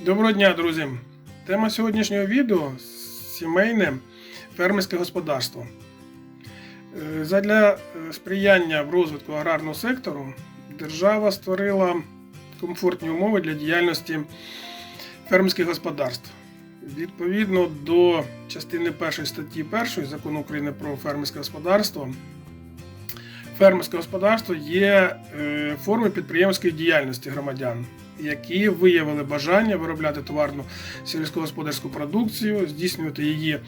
Доброго дня, друзі! Тема сьогоднішнього відео сімейне фермерське господарство. Е, Задля е, сприяння в розвитку аграрного сектору держава створила комфортні умови для діяльності фермерських господарств. Відповідно до частини 1 статті 1 закону України про фермерське господарство, фермерське господарство є е, формою підприємської діяльності громадян, які виявили бажання виробляти товарну сільськогосподарську продукцію, здійснювати її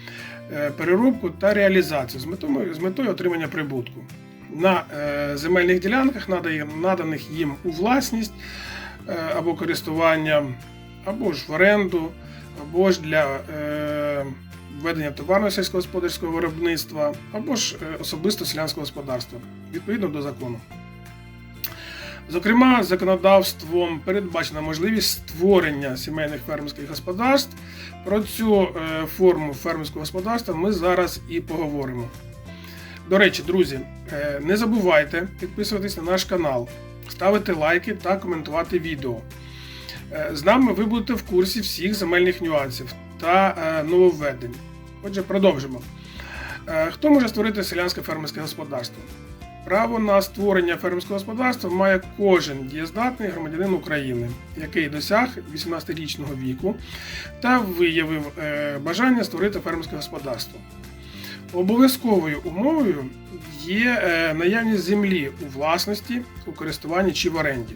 е, переробку та реалізацію з метою, з метою отримання прибутку. На е, земельних ділянках, наданих їм у власність е, або користування, або ж в оренду, або ж для ведення товарного сільськогосподарського виробництва, або ж особисто селянського господарства, відповідно до закону. Зокрема, законодавством передбачена можливість створення сімейних фермерських господарств. Про цю е, форму фермерського господарства ми зараз і поговоримо. До речі, друзі, е, не забувайте підписуватись на наш канал, ставити лайки та коментувати відео. Е, З нами ви будете в курсі всіх земельних нюансів та нововведень. Отже, продовжимо. Хто може створити селянське фермерське господарство? Право на створення фермерського господарства має кожен дієздатний громадянин України, який досяг 18-річного віку та виявив е, бажання створити фермерське господарство. Обов'язковою умовою є е, наявність землі у власності, у користуванні чи в оренді.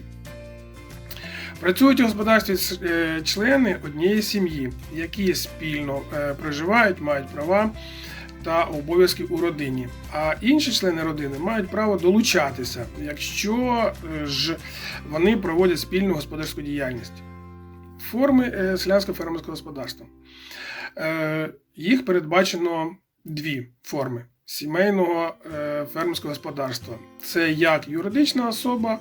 Працюють у господарстві е, члени однієї сім'ї, які спільно проживають, мають права та обов'язки у родині. А інші члени родини мають право долучатися, якщо е, ж вони проводять спільну господарську діяльність. Форми е, селянського фермерського господарства. Е, Їх передбачено дві форми сімейного фермерського господарства. Це як юридична особа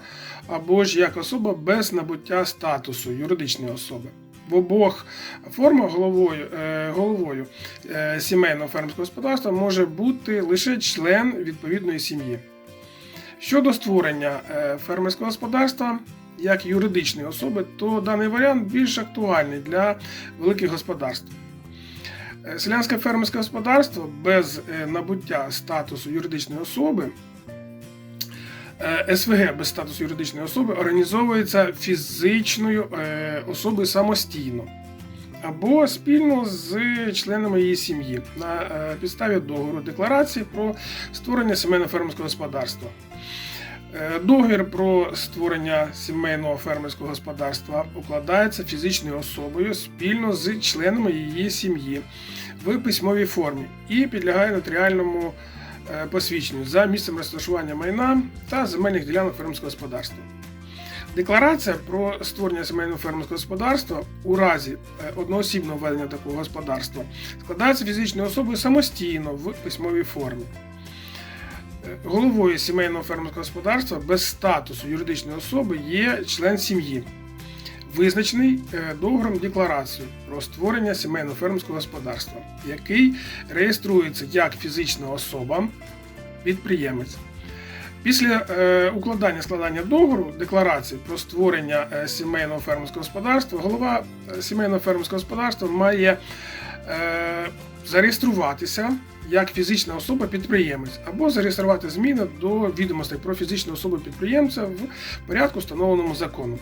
або ж як особа без набуття статусу юридичної особи. В обох формах головою, е, головою е, сімейного фермерського господарства може бути лише член відповідної сім'ї. Щодо створення е, фермерського господарства як юридичної особи, то даний варіант більш актуальний для великих господарств. Селянське фермерське господарство без набуття статусу юридичної особи СВГ без статусу юридичної особи організовується фізичною е, особою самостійно або спільно з членами її сім'ї на е, підставі договору декларації про створення сімейного фермерського господарства. Е, Договір про створення сімейного фермерського господарства укладається фізичною особою спільно з членами її сім'ї в письмовій формі і підлягає нотаріальному е, посвідченню за місцем розташування майна та земельних ділянок фермерського господарства. Декларація про створення сімейного фермерського господарства у разі е, одноосібного ведення такого господарства складається фізичною особою самостійно в письмовій формі. Е, Головою сімейного фермерського господарства без статусу юридичної особи є член сім'ї, визначений е, договором декларацією про створення сімейного фермерського господарства, який реєструється як фізична особа, підприємець. Після е, укладання складання договору декларації про створення е, сімейного фермерського господарства, голова сімейного фермерського господарства має зареєструватися як фізична особа-підприємець або зареєструвати зміни до відомостей про фізичну особу-підприємця в порядку, встановленому законом.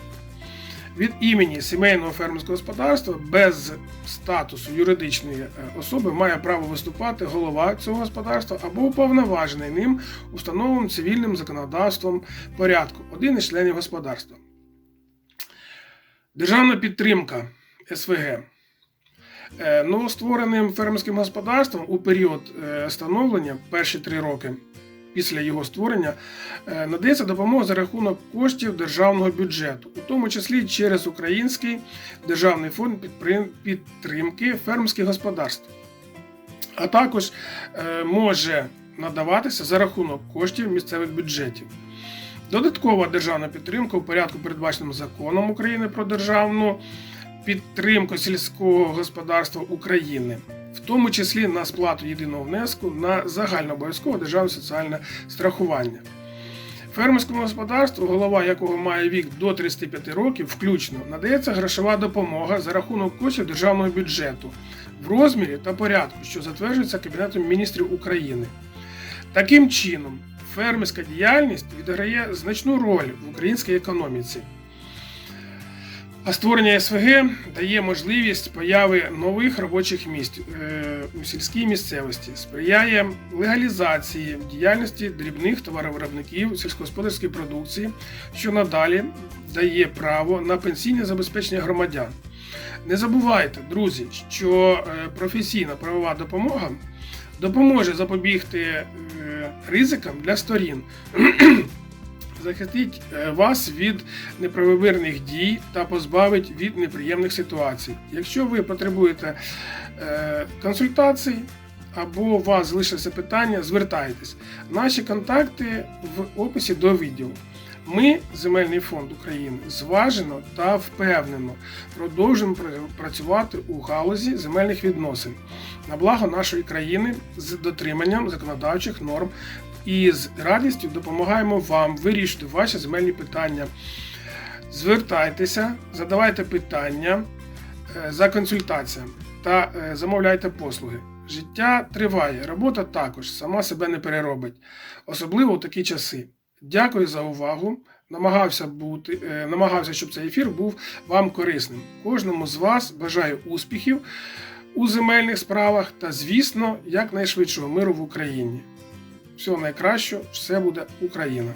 Від імені сімейного фермерського господарства без статусу юридичної е, особи має право виступати голова цього господарства або уповноважений ним у встановленому цивільним законодавством порядку один із членів господарства. Державна підтримка СВГ. Е, Новоствореним фермерським господарством у період е, становлення, перші три роки після його створення, е, надається допомога за рахунок коштів державного бюджету, у тому числі через Український державний фонд підтримки фермерських господарств, а також е, може надаватися за рахунок коштів місцевих бюджетів. Додаткова державна підтримка у порядку, передбаченому законом України про державну підтримку сільського господарства України, в тому числі на сплату єдиного внеску на загальнообов'язкове державне соціальне страхування. Фермерському господарству, голова якого має вік до 35 років, включно надається грошова допомога за рахунок коштів державного бюджету в розмірі та порядку, що затверджується Кабінетом міністрів України. Таким чином, фермерська діяльність відіграє значну роль в українській економіці. А створення СВГ дає можливість появи нових робочих місць е, у сільській місцевості, сприяє легалізації діяльності дрібних товаровиробників сільськогосподарської продукції, що надалі дає право на пенсійне забезпечення громадян. Не забувайте, друзі, що е, професійна правова допомога допоможе запобігти е, ризикам для сторін. Захистить е, вас від неправомірних дій та позбавить від неприємних ситуацій. Якщо ви потребуєте е, консультацій або у вас залишилися питання, звертайтесь. Наші контакти в описі до відео. Ми, Земельний фонд України, зважено та впевнено продовжуємо працювати у галузі земельних відносин на благо нашої країни з дотриманням законодавчих норм і з радістю допомагаємо вам вирішити ваші земельні питання. Звертайтеся, задавайте питання е, за консультаціями та е, замовляйте послуги. Життя триває, робота також сама себе не переробить, особливо у такі часи. Дякую за увагу. Намагався бути, е, намагався, щоб цей ефір був вам корисним. Кожному з вас бажаю успіхів у земельних справах та, звісно, якнайшвидшого миру в Україні. Всього найкращого, все буде Україна!